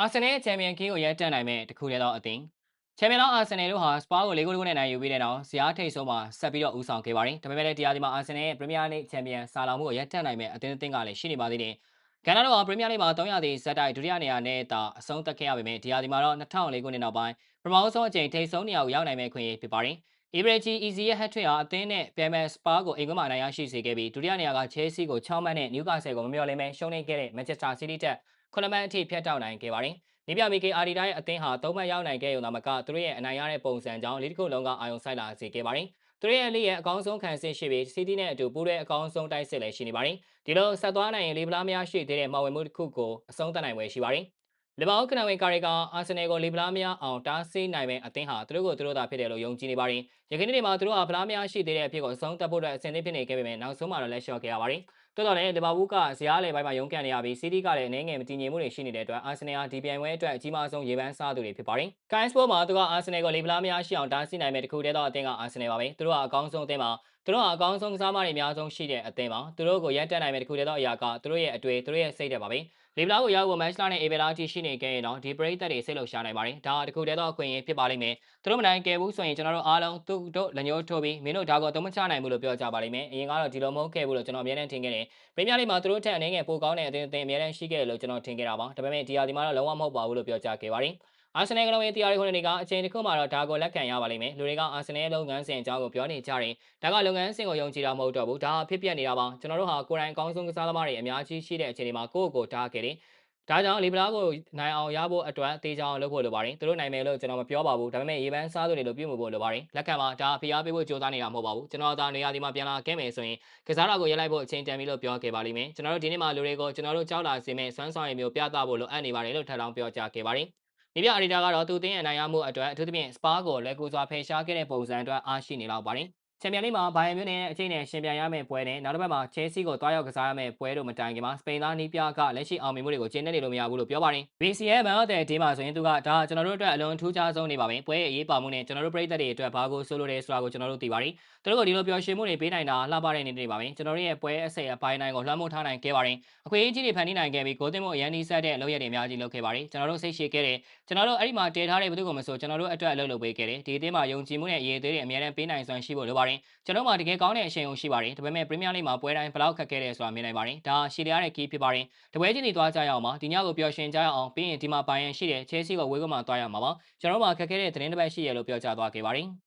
အာဆင်နယ်ချန်ပီယံကင်းကိုရဲတက်နိုင်မဲ့တခုတည်းသောအသင်းချန်ပီယံလောင်းအာဆင်နယ်တို့ဟာစပါကို၄ဂိုးနဲ့နိုင်ယူပြီးတဲ့နောက်ဇယားထိပ်ဆုံးမှာဆက်ပြီးတော့ဦးဆောင်ခဲ့ပါတယ်။ဒါပေမဲ့လည်းတရားဒီမှာအာဆင်နယ်ရဲ့ပရီးမီးယားလိချန်ပီယံဆာလောင်မှုကိုရဲတက်နိုင်မဲ့အသင်းအသင်းကလည်းရှိနေပါသေးတယ်။ကနဒါတို့ဟာပရီးမီးယားလိမှာ300တိဇက်တိုက်ဒုတိယနေရာနဲ့တာအဆုံးသတ်ခဲ့ရပေမဲ့ဒီဟာဒီမှာတော့2004ခုနှစ်နောက်ပိုင်းပထမဆုံးအကြိမ်ထိပ်ဆုံးနေရာကိုရောက်နိုင်မဲ့ခွင့်ရဖြစ်ပါတယ်။ Ibrahim Easy ရဲ့ hat-trick ဟာအသင်းနဲ့ပြိုင်မဲ့စပါကိုအိမ်ကွင်းမှာနိုင်ရရှိစေခဲ့ပြီးဒုတိယနေရာက Chelsea ကို6မှတ်နဲ့ Newcastle ကိုမမျှော်လင့်ပဲရှုံးနိမ့်ခဲ့တဲ့ Manchester City တက် 9မှတ်အထိဖျက်တောက်နိုင်ခဲ့ပါတယ်။နေပြမီကေအာဒီတိုင်းအသင်းဟာသုံးမှတ်ရောက်နိုင်ခဲ့ရုံသာမကသူတို့ရဲ့အနိုင်ရတဲ့ပုံစံကြောင့်လေးတစ်ခုလုံးကအာရုံစိုက်လာစေခဲ့ပါတယ်။သူတို့ရဲ့လိရဲ့အကောင်းဆုံးခံစစ်ရှိပြီးစီးတီးနဲ့အတူပူးတဲ့အကောင်းဆုံးတိုက်စစ်လည်းရှိနေပါတယ်။ဒီလိုဆက်သွားနိုင်ရင်လေးပလားများရှိသေးတဲ့မှာဝင်မှုတစ်ခုကိုအဆုံးသတ်နိုင်ွယ်ရှိပါတယ်။ လီဗာပူးကနဝင်ကာရီကအာဆင်နယ်ကိုလီဗလာများအောင်တားဆီးနိုင်မဲ့အသင်းဟာသူတို့ကိုသူတို့သာဖြစ်တယ်လို့ယုံကြည်နေပါတယ်။ယခင်နေ့မှာသူတို့ဟာဖလားများရှိသေးတဲ့အဖြစ်ကိုအဆုံးသတ်ဖို့အတွက်အဆင်သင့်ဖြစ်နေခဲ့ပေမဲ့နောက်ဆုံးမှာတော့လက်လျှော့ခဲ့ရပါတယ်။တော်တော်လည်းလီဗာပူးကဇယားလေပိုင်းမှာရုန်းကန်နေရပြီးစီးတီးကလည်းအနေငယ်မတည်ငြိမ်မှုတွေရှိနေတဲ့အတွက်အာဆင်နယ်ဟာဒီပြိုင်ပွဲအတွက်အကြီးမားဆုံးရေပန်းစားသူတွေဖြစ်ပါတယ်။ Sky Sport မှာသူကအာဆင်နယ်ကိုလေဗလာများရှိအောင်တားဆီးနိုင်မဲ့တခုတည်းသောအသင်းကအာဆင်နယ်ပါပဲ။သူတို့ဟာအကောင်းဆုံးအသင်းပါသူတို့ဟာအကောင်းဆုံးကစားမတွေအများဆုံးရှိတဲ့အသင်းပါသူတို့ကိုရက်တက်နိုင်မဲ့တခုတည်းသောအရာကသူတို့ရဲ့အတွေ့သူတို့ရဲ့စိတ်တွေပါပဲ လေဗလာကိုရောက်ဖို့မန်ချက်စတာနဲ့အေဘယ်လာအထိရှိနေခဲ့ရင်တော့ဒီပရိသတ်တွေစိတ်လှုပ်ရှားနိုင်ပါတယ်ဒါတခုတည်းသောအခွင့်အရေးဖြစ်ပါလိမ့်မယ်သူတို့မနိုင်ကယ်ဘူးဆိုရင်ကျွန်တော်တို့အားလုံးသူတို့လက်ညှိုးထိုးပြီးမင်းတို့ဒါကိုသုံးမချနိုင်ဘူးလို့ပြောကြပါလိမ့်မယ်အရင်ကတော့ဒီလိုမဟုတ်ခဲ့ဘူးလို့ကျွန်တော်အများနဲ့ထင်ခဲ့တယ်ပရီးမီးယားလိမှာသူတို့ထက်အနေငယ်ပိုကောင်းတဲ့အသင်းအသင်းအများနဲ့ရှိခဲ့တယ်လို့ကျွန်တော်ထင်ခဲ့တာပါဒါပေမဲ့ဒီဟာဒီမှာတော့လုံးဝမဟုတ်ပါဘူးလို့ပြောကြားခဲ့ပါတယ် အာဆင်နယ်ကလုံးရဲ့တရားရီခုနှစ်တွေကအချိန်တစ်ခုမှတော့ဒါကိုလက်ခံရပါလိမ့်မယ်လူတွေကအာဆင်နယ်လုပ်ငန်းစဉ်အကြောင်းကိုပြောနေကြတယ်ဒါကလုပ်ငန်းစဉ်ကိုယုံကြည်တာမဟုတ်တော့ဘူးဒါကဖြစ်ပျက်နေတာပါကျွန်တော်တို့ဟာကိုယ်တိုင်အကောင်းဆုံးကစားသမားတွေအများကြီးရှိတဲ့အချိန်တွေမှာကိုယ့်ကိုယ်ထားခဲ့တယ်ဒါကြောင့်လီဗလာကိုနိုင်အောင်ရဖို့အတွက်တေးချောင်းလုပ်ဖို့လိုပါတယ်သူတို့နိုင်မယ်လို့ကျွန်တော်မပြောပါဘူးဒါပေမဲ့ရေပန်းစားသူတွေလိုပြုမှုဖို့လိုပါတယ်လက်ခံပါဒါဖိအားပေးဖို့ကြိုးစားနေတာမဟုတ်ပါဘူးကျွန်တော်သာနေရာဒီမှာပြန်လာခဲ့မယ်ဆိုရင်ကစားတာကိုရက်လိုက်ဖို့အချိန်တန်ပြီလို့ပြောခဲ့ပါလိမ့်မယ်ကျွန်တော်တို့ဒီနေ့မှာလူတွေကိုကျွန်တော်တို့ကြောက်လာစေမယ့်စွမ်းဆောင်ရည်မျိုးပြသဖို့လိုအပ်နေပါတယ်လို့ထပ်လောင်းပြောကြားခဲ့ပါတယ် မိပြအရီတာကတော့သူတင်းရဲ့နိုင်ရမှုအတွက်အထူးသဖြင့်စပါးကိုလက်ကူစွာဖယ်ရှားခဲ့တဲ့ပုံစံအတွက်အားရှိနေလောက်ပါတယ် ချန်ပီယံလိမှာဘိုင်ယန်မြို့နယ်အချိန်နဲ့ရှင်ပြိုင်ရမယ့်ပွဲနဲ့နောက်တစ်ပတ်မှာချဲစီကိုတွားရောက်ကစားရမယ့်ပွဲတို့မတိုင်ခင်မှာစပိန်သားနီးပြကလက်ရှိအောင်မြင်မှုတွေကိုကျင်းနေနေလို့မရဘူးလို့ပြောပါတယ်။ BC ရဲ့ဘန်အော့တဲ့ဒီမှာဆိုရင်သူကဒါကျွန်တော်တို့အတွက်အလွန်ထူးခြားဆုံးနေပါပဲ။ပွဲရဲ့အရေးပါမှုနဲ့ကျွန်တော်တို့ပြည်သက်တွေအတွက်ဘာကိုဆိုလိုတယ်ဆိုတာကိုကျွန်တော်တို့သိပါတယ်။သူတို့ကဒီလိုပျော်ရွှင်မှုတွေပေးနိုင်တာလှပတဲ့နေနေပါပဲ။ကျွန်တော်တို့ရဲ့ပွဲအစိပ်အပိုင်းတိုင်းကိုလွှမ်းမိုးထားနိုင်ခဲ့ပါတယ်။အခွင့်အရေးကြီးတွေဖန်တီးနိုင်ခဲ့ပြီးကိုတင်မို့အရန်ဒီဆက်တဲ့လုပ်ရည်တွေအများကြီးလုပ်ခဲ့ပါတယ်။ကျွန်တော်တို့စိတ်ရှည်ခဲ့တယ်။ကျွန်တော်တို့အဲ့ဒီမှာတည်ထားတဲ့ဘယ်သူကမဆိုကျွန်တော်တို့အတွက်အလုပ်လုပ်ပေးခဲ့တယ်။ဒီအသင်းမှာယုံကြည်မှုနဲ့အရေးသေးတွေအများနဲ့ပေးနိုင်စွမ်းရှိဖို့လိုပါတယ်။ကျွန်တော်မှတကယ်ကောင်းတဲ့အချိန်ုံရှိပါတယ်။ဒါပေမဲ့ပရီးမီးယားလိမှာပွဲတိုင်းဘယ်လောက်ခက်ခဲတယ်ဆိုတာမြင်နိုင်ပါတယ်။ဒါရှည်ရတဲ့ကီးဖြစ်ပါတယ်။တပွဲချင်းတွေသွားကြရအောင်ပါ။ဒီညကိုပျော်ရွှင်ကြရအောင်ပြီးရင်ဒီမှာဘိုင်ယန်ရှိတယ်ချဲစီကိုဝေးကွမှာသွားရမှာပါ။ကျွန်တော်တို့မှာခက်ခဲတဲ့သတင်းတစ်ပတ်ရှိရလို့ပြောကြားသွားခဲ့ပါတယ်။